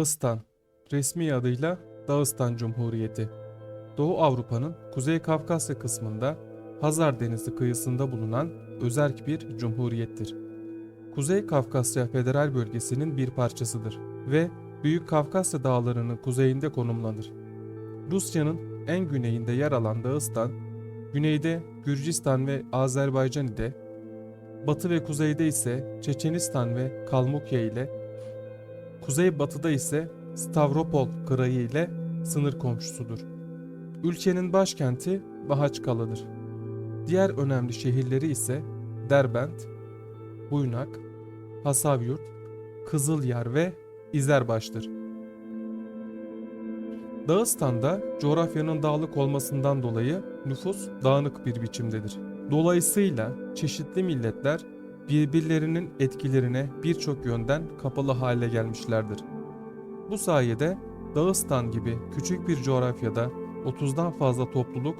Dağıstan, resmi adıyla Dağıstan Cumhuriyeti. Doğu Avrupa'nın Kuzey Kafkasya kısmında Hazar Denizi kıyısında bulunan özerk bir cumhuriyettir. Kuzey Kafkasya Federal Bölgesi'nin bir parçasıdır ve Büyük Kafkasya Dağları'nın kuzeyinde konumlanır. Rusya'nın en güneyinde yer alan Dağıstan, güneyde Gürcistan ve Azerbaycan ile, batı ve kuzeyde ise Çeçenistan ve Kalmukya ile, kuzeybatıda ise Stavropol Kırayı ile sınır komşusudur. Ülkenin başkenti Mahaçkala'dır. Diğer önemli şehirleri ise Derbent, Buynak, Hasavyurt, Kızılyar ve İzerbaş'tır. Dağıstan'da coğrafyanın dağlık olmasından dolayı nüfus dağınık bir biçimdedir. Dolayısıyla çeşitli milletler birbirlerinin etkilerine birçok yönden kapalı hale gelmişlerdir. Bu sayede Dağıstan gibi küçük bir coğrafyada 30'dan fazla topluluk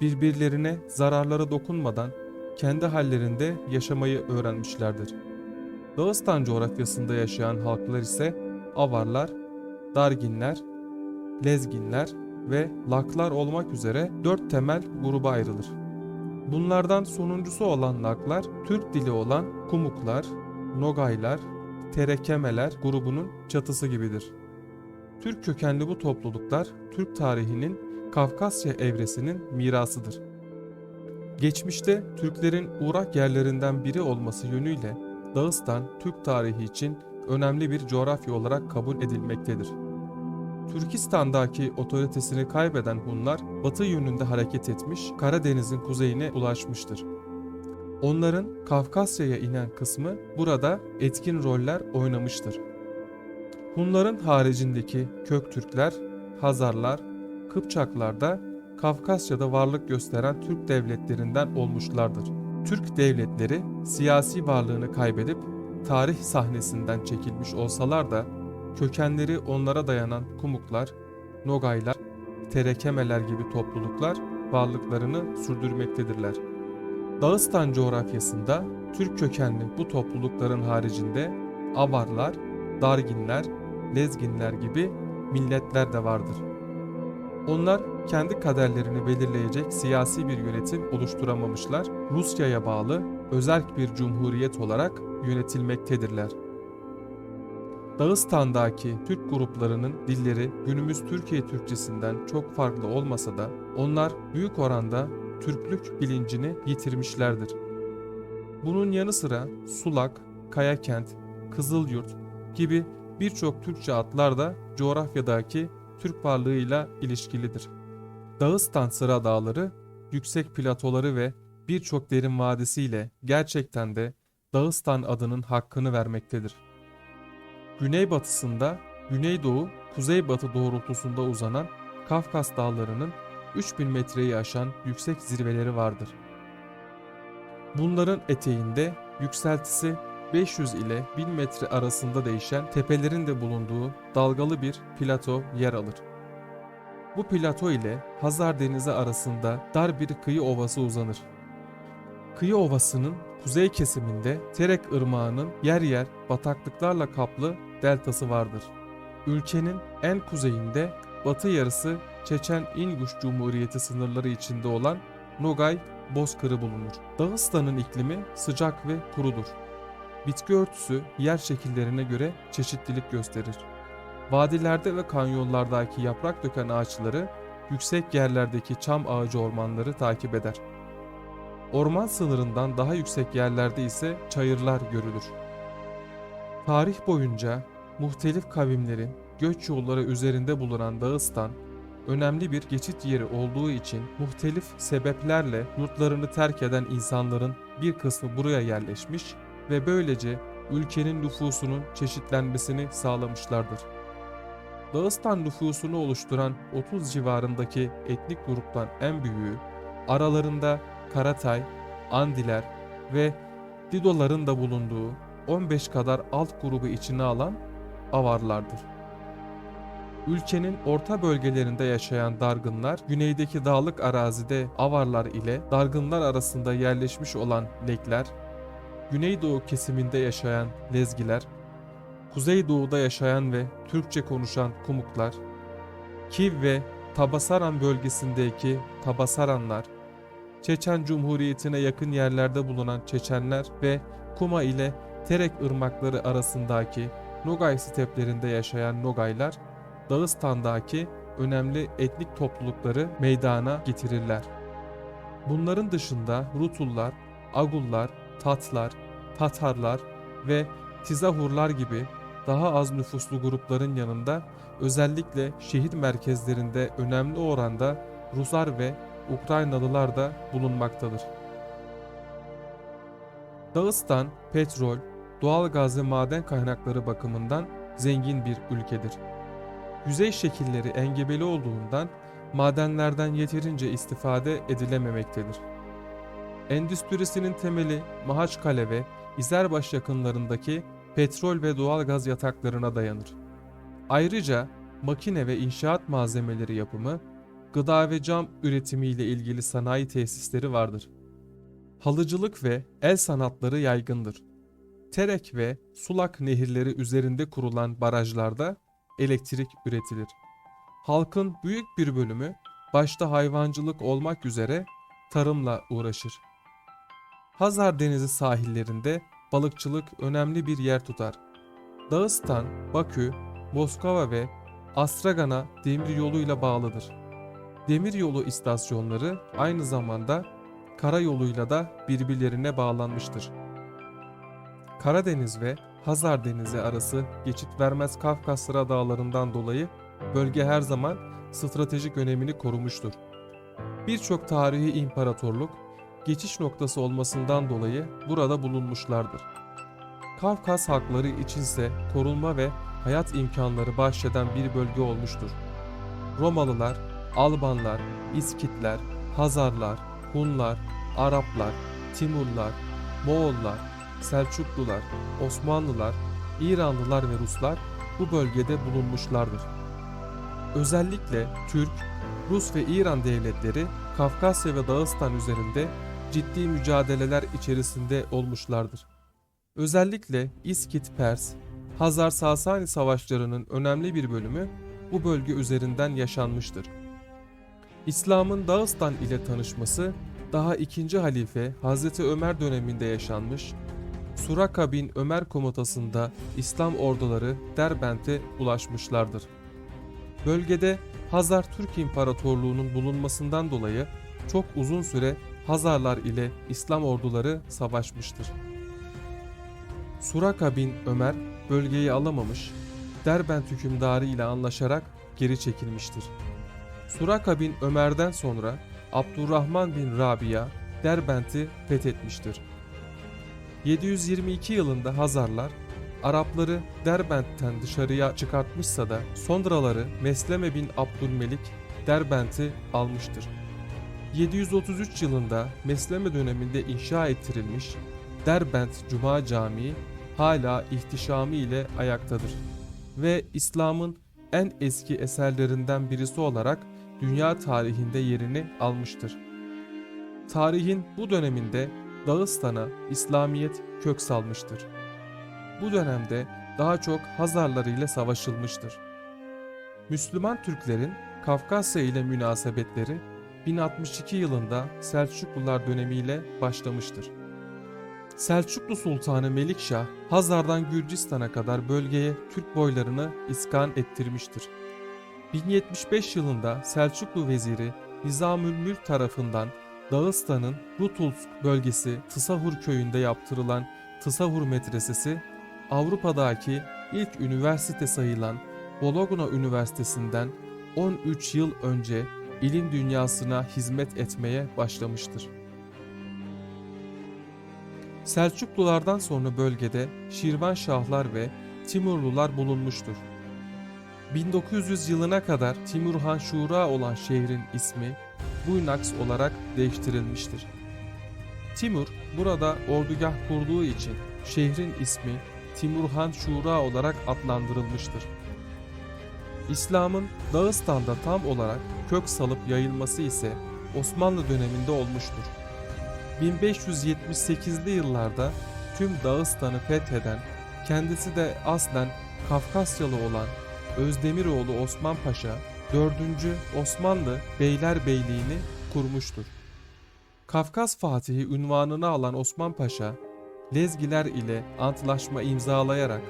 birbirlerine zararları dokunmadan kendi hallerinde yaşamayı öğrenmişlerdir. Dağıstan coğrafyasında yaşayan halklar ise Avarlar, Darginler, Lezginler ve Laklar olmak üzere dört temel gruba ayrılır. Bunlardan sonuncusu olan Laklar, Türk dili olan Kumuklar, Nogaylar, Terekemeler grubunun çatısı gibidir. Türk kökenli bu topluluklar Türk tarihinin Kafkasya evresinin mirasıdır. Geçmişte Türklerin uğrak yerlerinden biri olması yönüyle Dağıstan Türk tarihi için önemli bir coğrafya olarak kabul edilmektedir. Türkistan'daki otoritesini kaybeden Hunlar batı yönünde hareket etmiş, Karadeniz'in kuzeyine ulaşmıştır. Onların Kafkasya'ya inen kısmı burada etkin roller oynamıştır. Hunların haricindeki Köktürkler, Hazarlar, Kıpçaklar da Kafkasya'da varlık gösteren Türk devletlerinden olmuşlardır. Türk devletleri siyasi varlığını kaybedip tarih sahnesinden çekilmiş olsalar da kökenleri onlara dayanan Kumuklar, Nogaylar, Terekemeler gibi topluluklar varlıklarını sürdürmektedirler. Dağıstan coğrafyasında Türk kökenli bu toplulukların haricinde Avarlar, Darginler, Lezginler gibi milletler de vardır. Onlar kendi kaderlerini belirleyecek siyasi bir yönetim oluşturamamışlar, Rusya'ya bağlı özerk bir cumhuriyet olarak yönetilmektedirler. Dağıstan'daki Türk gruplarının dilleri günümüz Türkiye Türkçesinden çok farklı olmasa da onlar büyük oranda Türklük bilincini yitirmişlerdir. Bunun yanı sıra Sulak, Kayakent, Kızılyurt gibi birçok Türkçe adlar da coğrafyadaki Türk varlığıyla ilişkilidir. Dağıstan Sıra Dağları, yüksek platoları ve birçok derin vadisiyle gerçekten de Dağıstan adının hakkını vermektedir. Güneybatısında güneydoğu kuzeybatı doğrultusunda uzanan Kafkas Dağları'nın 3000 metreyi aşan yüksek zirveleri vardır. Bunların eteğinde yükseltisi 500 ile 1000 metre arasında değişen tepelerin de bulunduğu dalgalı bir plato yer alır. Bu plato ile Hazar Denizi arasında dar bir kıyı ovası uzanır. Kıyı ovasının kuzey kesiminde Terek Irmağı'nın yer yer bataklıklarla kaplı deltası vardır. Ülkenin en kuzeyinde batı yarısı Çeçen İnguş Cumhuriyeti sınırları içinde olan Nogay Bozkırı bulunur. Dağıstan'ın iklimi sıcak ve kurudur. Bitki örtüsü yer şekillerine göre çeşitlilik gösterir. Vadilerde ve kanyonlardaki yaprak döken ağaçları yüksek yerlerdeki çam ağacı ormanları takip eder. Orman sınırından daha yüksek yerlerde ise çayırlar görülür. Tarih boyunca muhtelif kavimlerin göç yolları üzerinde bulunan Dağıstan, önemli bir geçit yeri olduğu için muhtelif sebeplerle yurtlarını terk eden insanların bir kısmı buraya yerleşmiş ve böylece ülkenin nüfusunun çeşitlenmesini sağlamışlardır. Dağıstan nüfusunu oluşturan 30 civarındaki etnik gruptan en büyüğü, aralarında Karatay, Andiler ve Didoların da bulunduğu 15 kadar alt grubu içine alan Avarlardır. Ülkenin orta bölgelerinde yaşayan Dargınlar, güneydeki dağlık arazide Avarlar ile Dargınlar arasında yerleşmiş olan Lekler, Güneydoğu kesiminde yaşayan Lezgiler, Kuzeydoğu'da yaşayan ve Türkçe konuşan Kumuklar, Kiv ve Tabasaran bölgesindeki Tabasaranlar, Çeçen Cumhuriyeti'ne yakın yerlerde bulunan Çeçenler ve Kuma ile Terek ırmakları arasındaki Nogay steplerinde yaşayan Nogaylar, Dağıstan'daki önemli etnik toplulukları meydana getirirler. Bunların dışında Rutullar, Agullar, Tatlar, Tatarlar ve Tizahurlar gibi daha az nüfuslu grupların yanında özellikle şehir merkezlerinde önemli oranda Ruslar ve Ukraynalılar da bulunmaktadır. Dağıstan petrol, doğal gaz ve maden kaynakları bakımından zengin bir ülkedir. Yüzey şekilleri engebeli olduğundan madenlerden yeterince istifade edilememektedir. Endüstrisinin temeli Mahaçkale ve İzerbaş yakınlarındaki petrol ve doğal gaz yataklarına dayanır. Ayrıca makine ve inşaat malzemeleri yapımı, gıda ve cam üretimiyle ilgili sanayi tesisleri vardır. Halıcılık ve el sanatları yaygındır. Terek ve Sulak nehirleri üzerinde kurulan barajlarda elektrik üretilir. Halkın büyük bir bölümü başta hayvancılık olmak üzere tarımla uğraşır. Hazar Denizi sahillerinde balıkçılık önemli bir yer tutar. Dağıstan, Bakü, Moskova ve Astragan'a demir yoluyla bağlıdır. Demir yolu istasyonları aynı zamanda karayoluyla da birbirlerine bağlanmıştır. Karadeniz ve Hazar Denizi arası geçit vermez Kafkasya dağlarından dolayı bölge her zaman stratejik önemini korumuştur. Birçok tarihi imparatorluk geçiş noktası olmasından dolayı burada bulunmuşlardır. Kafkas halkları içinse korunma ve hayat imkanları bahşeden bir bölge olmuştur. Romalılar, Albanlar, İskitler, Hazarlar, Hunlar, Araplar, Timurlar, Moğollar, Selçuklular, Osmanlılar, İranlılar ve Ruslar bu bölgede bulunmuşlardır. Özellikle Türk, Rus ve İran devletleri Kafkasya ve Dağıstan üzerinde ciddi mücadeleler içerisinde olmuşlardır. Özellikle İskit Pers, Hazar Sasani savaşlarının önemli bir bölümü bu bölge üzerinden yaşanmıştır. İslam'ın Dağıstan ile tanışması daha ikinci halife Hazreti Ömer döneminde yaşanmış, Suraka bin Ömer komutasında İslam orduları Derbent'e ulaşmışlardır. Bölgede Hazar Türk İmparatorluğu'nun bulunmasından dolayı çok uzun süre Hazarlar ile İslam orduları savaşmıştır. Suraka bin Ömer bölgeyi alamamış, Derbent hükümdarı ile anlaşarak geri çekilmiştir. Suraka bin Ömer'den sonra Abdurrahman bin Rabia Derbent'i fethetmiştir. 722 yılında Hazarlar Arapları Derbent'ten dışarıya çıkartmışsa da sonraları Mesleme bin Abdülmelik Derbent'i almıştır. 733 yılında Mesleme döneminde inşa ettirilmiş Derbent Cuma Camii hala ihtişamı ile ayaktadır ve İslam'ın en eski eserlerinden birisi olarak dünya tarihinde yerini almıştır. Tarihin bu döneminde Dağıstan'a İslamiyet kök salmıştır. Bu dönemde daha çok Hazarlar ile savaşılmıştır. Müslüman Türklerin Kafkasya ile münasebetleri 1062 yılında Selçuklular dönemiyle başlamıştır. Selçuklu Sultanı Melikşah, Hazar'dan Gürcistan'a kadar bölgeye Türk boylarını iskan ettirmiştir. 1075 yılında Selçuklu veziri Nizamül Mülk tarafından Dağıstan'ın Rutulsk bölgesi Tısahur köyünde yaptırılan Tısahur Medresesi, Avrupa'daki ilk üniversite sayılan Bologna Üniversitesi'nden 13 yıl önce ilim dünyasına hizmet etmeye başlamıştır. Selçuklulardan sonra bölgede Şirvanşahlar ve Timurlular bulunmuştur. 1900 yılına kadar Timurhan Şura olan şehrin ismi Buynaks olarak değiştirilmiştir. Timur burada ordugah kurduğu için şehrin ismi Timurhan Şura olarak adlandırılmıştır. İslam'ın Dağıstan'da tam olarak kök salıp yayılması ise Osmanlı döneminde olmuştur. 1578'li yıllarda tüm Dağıstan'ı fetheden kendisi de aslen Kafkasyalı olan Özdemiroğlu Osman Paşa 4. Osmanlı Beylerbeyliğini kurmuştur. Kafkas Fatihi unvanını alan Osman Paşa, Lezgiler ile antlaşma imzalayarak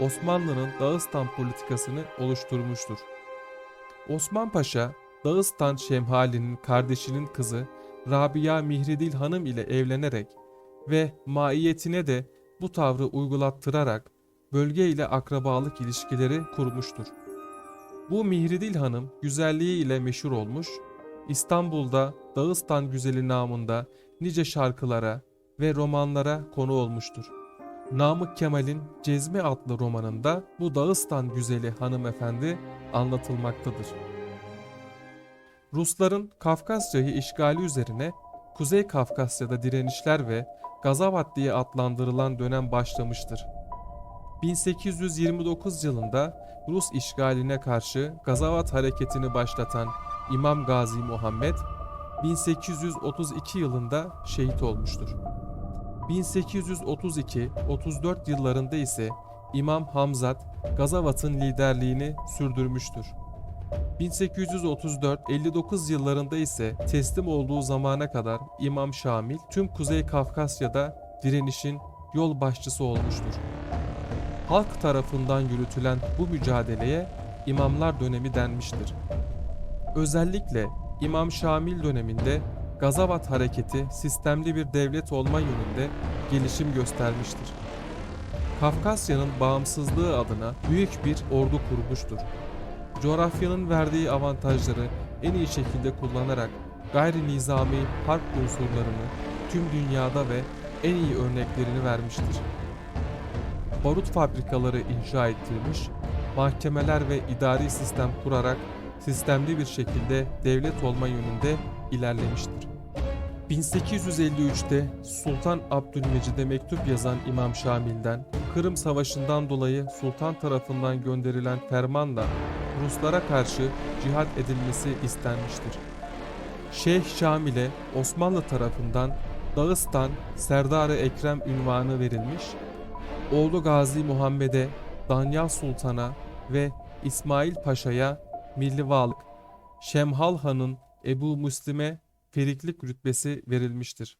Osmanlı'nın Dağıstan politikasını oluşturmuştur. Osman Paşa, Dağıstan Şemhali'nin kardeşinin kızı Rabia Mihridil Hanım ile evlenerek ve maiyetine de bu tavrı uygulattırarak bölge ile akrabalık ilişkileri kurmuştur. Bu Mihridil Hanım güzelliği ile meşhur olmuş, İstanbul'da Dağıstan Güzeli namında nice şarkılara ve romanlara konu olmuştur. Namık Kemal'in Cezmi adlı romanında bu Dağıstan güzeli hanımefendi anlatılmaktadır. Rusların Kafkasya'yı işgali üzerine Kuzey Kafkasya'da direnişler ve Gazavat diye adlandırılan dönem başlamıştır. 1829 yılında Rus işgaline karşı Gazavat hareketini başlatan İmam Gazi Muhammed 1832 yılında şehit olmuştur. 1832-34 yıllarında ise İmam Hamzat Gazavat'ın liderliğini sürdürmüştür. 1834-59 yıllarında ise teslim olduğu zamana kadar İmam Şamil tüm Kuzey Kafkasya'da direnişin yol başçısı olmuştur. Halk tarafından yürütülen bu mücadeleye İmamlar dönemi denmiştir. Özellikle İmam Şamil döneminde Gazavat hareketi sistemli bir devlet olma yönünde gelişim göstermiştir. Kafkasya'nın bağımsızlığı adına büyük bir ordu kurmuştur. Coğrafyanın verdiği avantajları en iyi şekilde kullanarak gayri nizami harp unsurlarını tüm dünyada ve en iyi örneklerini vermiştir. Barut fabrikaları inşa ettirmiş, mahkemeler ve idari sistem kurarak sistemli bir şekilde devlet olma yönünde ilerlemiştir. 1853'te Sultan Abdülmecid'e mektup yazan İmam Şamil'den Kırım Savaşı'ndan dolayı sultan tarafından gönderilen fermanla Ruslara karşı cihat edilmesi istenmiştir. Şeyh Şamil'e Osmanlı tarafından Dağıstan Serdar-ı Ekrem ünvanı verilmiş, oğlu Gazi Muhammed'e, Danyal Sultan'a ve İsmail Paşa'ya millivalık, Şemhal Han'ın Ebu Müslim'e feriklik rütbesi verilmiştir.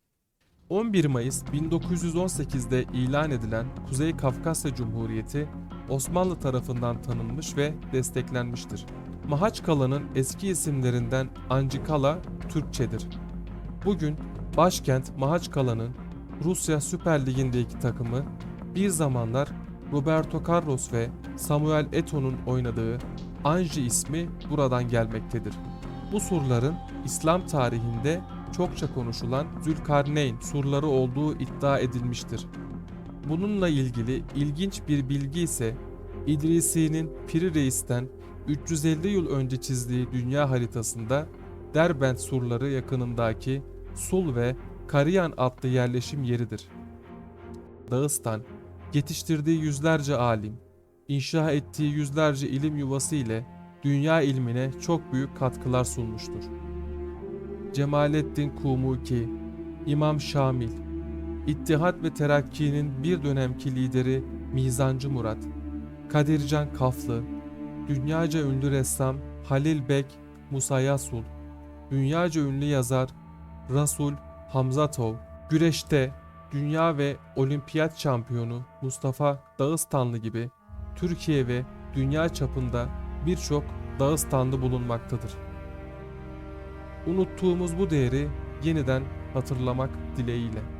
11 Mayıs 1918'de ilan edilen Kuzey Kafkasya Cumhuriyeti Osmanlı tarafından tanınmış ve desteklenmiştir. Mahaçkala'nın eski isimlerinden Ancikala Türkçedir. Bugün başkent Mahaçkala'nın Rusya Süper Ligi'ndeki takımı bir zamanlar Roberto Carlos ve Samuel Eto'nun oynadığı Anji ismi buradan gelmektedir. Bu surların İslam tarihinde çokça konuşulan Zülkarneyn surları olduğu iddia edilmiştir. Bununla ilgili ilginç bir bilgi ise İdrisi'nin Piri Reis'ten 350 yıl önce çizdiği dünya haritasında Derbent surları yakınındaki Sul ve Kariyan adlı yerleşim yeridir. Dağıstan, yetiştirdiği yüzlerce alim, inşa ettiği yüzlerce ilim yuvası ile dünya ilmine çok büyük katkılar sunmuştur. Cemalettin Kumuki, İmam Şamil, İttihat ve Terakki'nin bir dönemki lideri Mizancı Murat, Kadircan Kaflı, dünyaca ünlü ressam Halil Bek Musayasul, dünyaca ünlü yazar Rasul Hamzatov, güreşte dünya ve olimpiyat şampiyonu Mustafa Dağıstanlı gibi Türkiye ve dünya çapında birçok Dağıstanlı bulunmaktadır. Unuttuğumuz bu değeri yeniden hatırlamak dileğiyle.